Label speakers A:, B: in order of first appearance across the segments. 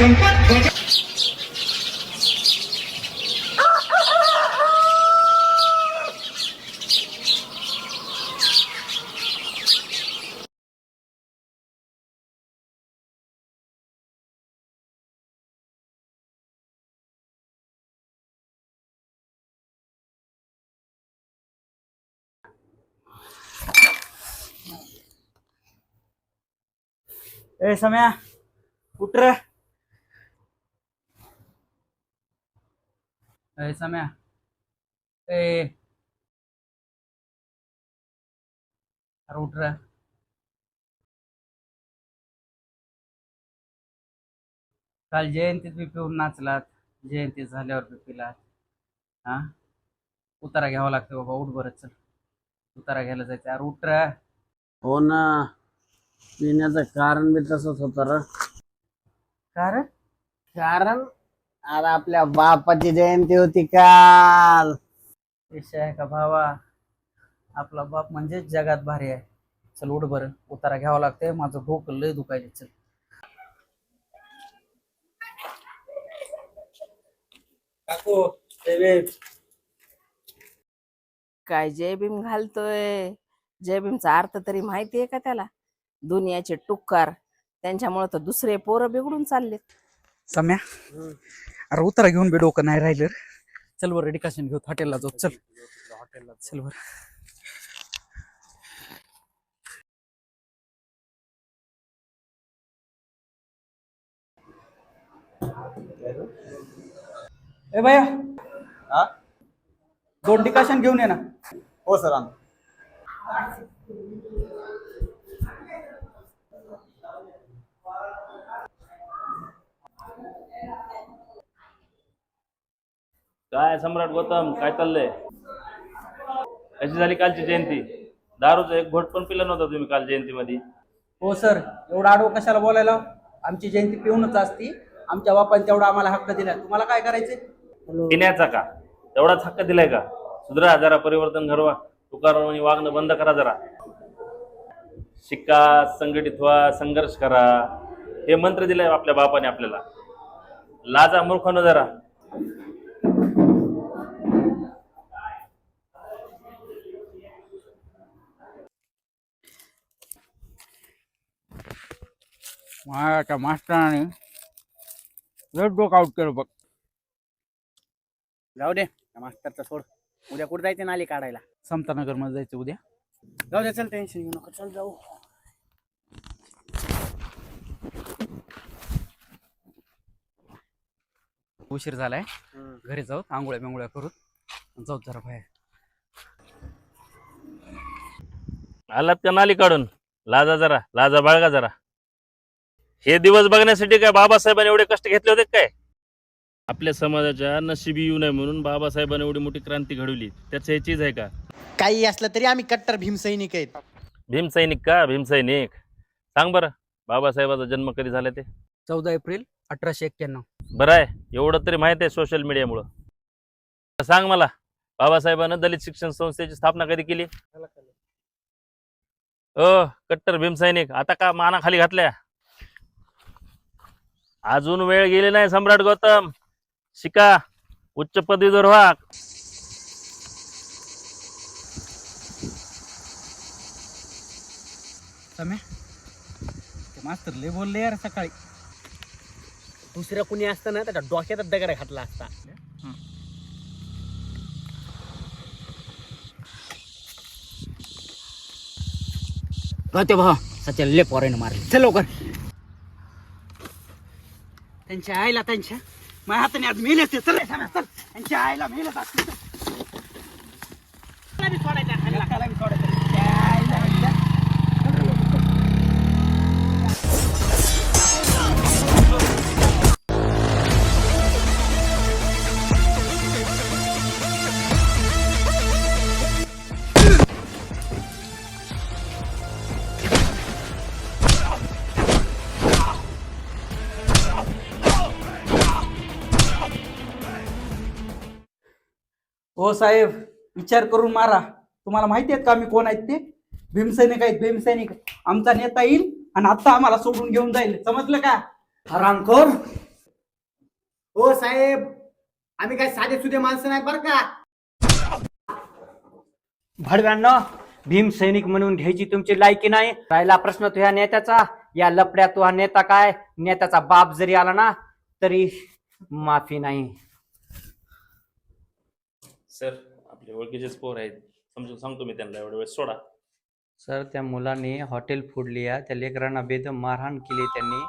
A: Come on, ए सम्या उठ रे ए सम्या ए अरे उठ रे काल जयंतीत बी पिऊन नाचलात जयंती झाल्यावर बी पिलात हा उतारा घ्यावा लागतो बाबा उठ बरं चल उतारा घ्यायला जायचं अरे उठ रे
B: हो ना पिण्याचं कारण बी तसंच होतं र.
A: का रे
B: कारण अरे आपल्या बापाची जयंती होती काल.
A: विषय आहे का भावा? आपला बाप म्हणजे जगात भारी आहे. चल उठ बरं उतारा घ्यावा लागतंय. माझं भूक लय दुखायले चल. काकू
C: काय जय भीम घालतोय? जय भीमचा अर्थ तरी माहितीये का त्याला? दुनियाचे टुक्कार त्यांच्यामुळे तर दुसरे पोरं बिघडून चाललेत.
A: सम्या अरे उतारा घेऊन बी डोकं नाही राहिलं रे. चल बरं डिकाशन घेऊ हॉटेलला जाऊ. चल. चल बरं. ए भैया
D: हा?
A: दोन डिकाशन घेऊन ये ना.
D: हो सर आण.
E: काय सम्राट गौतम काय चाललंय? कशी झाली कालची जयंती? दारूचा एक घोट पण पिला नव्हता तुम्ही काल जयंतीमध्ये.
A: हो सर. एवढा आडवं कशाला बोलायला? आमची जयंती पिऊनच असती. आमच्या बापाने तेवढा आम्हाला हक्क दिला तुम्हाला काय करायचंय?
E: पिण्याचा का? तेवढाच हक्क दिलाय का? सुधरा जरा परिवर्तन घडवा. तुकारामांनी वागणं बंद करा जरा. शिका संघटित व्हा संघर्ष करा. हे मंत्र दिलंय आपल्या बापाने आपल्याला. लाजा मूर्खानं जरा.
A: माझ्या मास्तराने लय डोकं आउट केलं बघ
B: जाऊ दे त्या मास्तरचा सोड उद्या कुठं जायचं नाली काढायला
A: समतानगरमध्ये जायचं उद्या
B: जाऊ दे चल टेन्शन घेऊ नका चल जाऊ
A: उशीर झालाय घरी जाऊ आंघोळ्या बिंगोळ्या करून जाऊ जरा बाहेर
E: आलात का नाली काढून लाजा जरा लाजा बाळगा जरा हे दिवस बघण्यासाठी काय बाबासाहेबांनी एवढे कष्ट घेतले होते काय? आपल्या समाजाच्या नशिबी येऊ नये म्हणून बाबासाहेबांनी एवढी मोठी क्रांती घडवली. त्याचं हे चीज आहे का?
F: काही असलं तरी आम्ही कट्टर भीमसैनिक आहेत.
E: भीमसैनिक का? भीमसैनिक सांग बरं बाबासाहेबाचा जन्म कधी झाला ते?
A: चौदा एप्रिल अठराशे एक्क्याण्णव.
E: बरं आहे एवढं तरी माहिती आहे सोशल मीडियामुळं सांग मला बाबासाहेबांनं दलित शिक्षण संस्थेची स्थापना कधी केली? अ कट्टर भीमसैनिक आता का माना खाली घातल्या? अजून वेळ गेली नाही सम्राट गौतम. शिका. उच्च पदवीधर व्हा.
A: मास्तर लय बोलले यार सकाळी.
B: दुसरं कुणी असतं ना त्याच्या डोक्यातच दगड घातला असता.
F: ते भाऊ. सध्या ले पोरानं मारले. चल लवकर.
A: त्यांच्या आईला त्यांच्या माझ्या हाताने आज मेले असते चल रे चल त्यांच्या आईला मेले असते हो साहेब विचार करून मारा. तुम्हाला माहिती आहेत का आम्ही कोण आहेत ते? भीमसैनिक आहेत भीमसैनिक. आमचा नेता येईल आणि आता आम्हाला सोडून घेऊन जाईल. समजलं का?
G: हरामखोर. हो साहेब आम्ही काय साधे सुधे माणसं नाही बरं का?
H: भडव्यांना भीम सैनिक म्हणून घ्यायची तुमची लायकी नाही. राहिला प्रश्न तुझ्या नेत्याचा. या लपड्यात तुझा नेता काय? नेत्याचा बाप जरी आला ना तरी माफी नाही.
E: सर आपले ओळखीचेच पोर आहेत. समजून सांगतो मी त्यांना एवढ्या वेळेस. सोडा.
H: सर त्या मुलांनी हॉटेल फोडली आहे त्या लेकरांना बेदम मारहाण केली त्यांनी.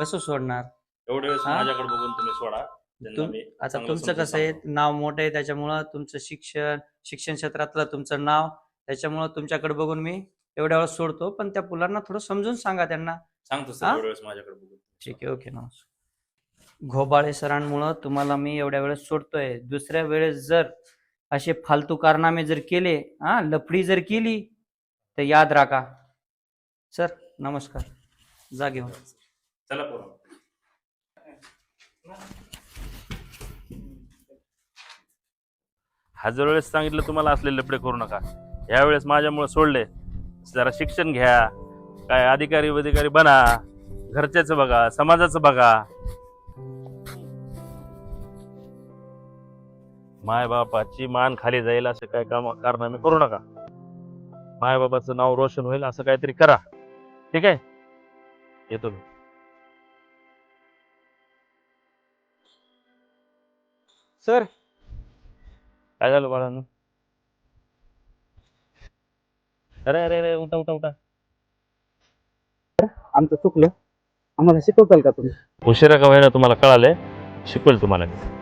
H: कसं सोडणार?
E: एवढ्या वेळेस
H: हा?
E: माझ्याकडे बघून तुम्ही सोडा. त्यांना
H: तुम-
E: मी
H: आता
E: चांगलं
H: तुमचं
E: समजून
H: कसं आहे?
E: सांगतो.
H: नाव मोठं आहे त्याच्यामुळं तुमचं शिक्षण शिक्षण क्षेत्रातलं तुमचं नाव त्याच्यामुळं तुमच्याकडे बघून मी एवढ्या वेळेस सोडतो. पण त्या मुलांना थोडं समजून सांगा त्यांना.
E: सांगतो सर
H: हा?
E: एवढ्या वेळेस माझ्याकडे बघून.
H: ठीक आहे ओके नमस्कार. घोबाळे सरांमुळं तुम्हाला मी एवढ्या वेळेस सोडतोय. दुसऱ्या वेळेस जर असे फालतू कारनामे जर केले हा लफडी जर केली तर याद राखा. सर नमस्कार. जा घेऊन
E: चला पोरं हजार वेळेस सांगितलं तुम्हाला असले लपडे करू नका यावेळेस माझ्यामुळे सोडले जरा शिक्षण घ्या काय अधिकारी अधिकारी बना घरच्याचं बघा समाजाचं बघा. माय बापाची मान खाली जाईल असं काय काम कारनामे करू नका. माय बाबाचं नाव रोशन होईल असं काहीतरी करा. ठीक आहे? येतो मी.
H: सर.
E: काय झालं बाळांनो? अरे अरे अरे उठा उठा उठा.
A: आमचं चुकलं. आम्हाला शिकवताल का तुम्ही?
E: उशिरा का व्हायला तुम्हाला कळालंय? शिकवेल तुम्हाला मी.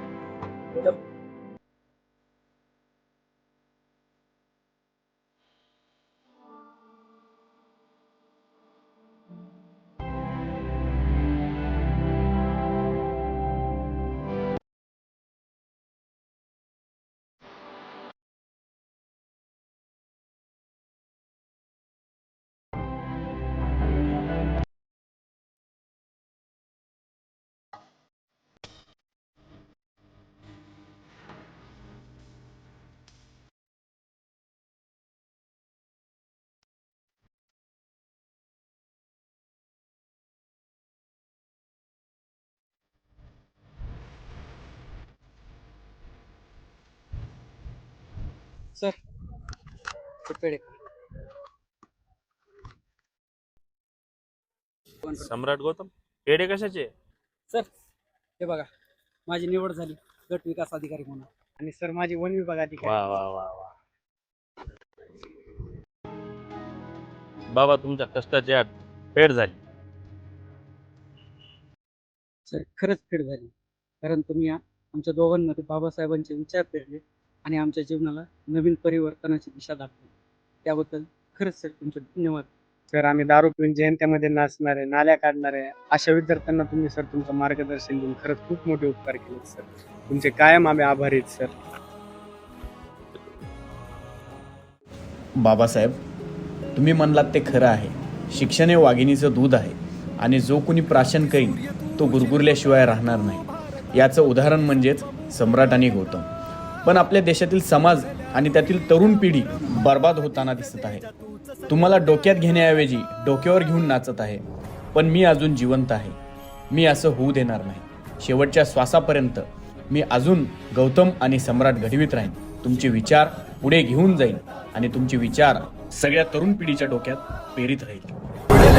E: सम्राट गौतम पेढे कशाचे?
A: सर हे बघा माझी निवड झाली गट विकास अधिकारी म्हणून.
G: आणि सर माझी वन विभाग अधिकारी.
E: वा वा वा वा. बाबा तुमच्या कष्टाची आठ पेड झाली.
A: सर खरंच फेड झाली. कारण तुम्ही आ- आमच्या दोघांमध्ये बाबासाहेबांचे विचार पेरले आणि आमच्या जीवनाला नवीन परिवर्तनाची दिशा दाखवली. त्याबद्दल खरंच सर तुमचे धन्यवाद.
G: सर आम्ही दारू पिऊन जयंत्यामध्ये नाचणारे नाल्या काढणारे अशा विद्यार्थ्यांना तुम्ही सर तुमचं मार्गदर्शन देऊन खरंच खूप मोठे उपकार केले सर. तुमचे कायम आम्ही आभारी आहेत सर.
I: बाबासाहेब तुम्ही म्हणलात ते खरं आहे. शिक्षण हे वाघिणीचं दूध आहे आणि जो कोणी प्राशन करीन तो गुरगुरल्याशिवाय राहणार नाही. याचं उदाहरण म्हणजेच सम्राट आणि गौतम. पण आपल्या देशातील समाज आणि त्यातील तरुण पिढी बर्बाद होताना दिसत आहे. तुम्हाला डोक्यात घेण्याऐवजी डोक्यावर घेऊन नाचत आहे. पण मी अजून जिवंत आहे. मी असं होऊ देणार नाही. शेवटच्या श्वासापर्यंत मी अजून गौतम आणि सम्राट घडवीत राहीन. तुमचे विचार पुढे घेऊन जाईन आणि तुमचे विचार सगळ्या तरुण पिढीच्या डोक्यात पेरीत राहील.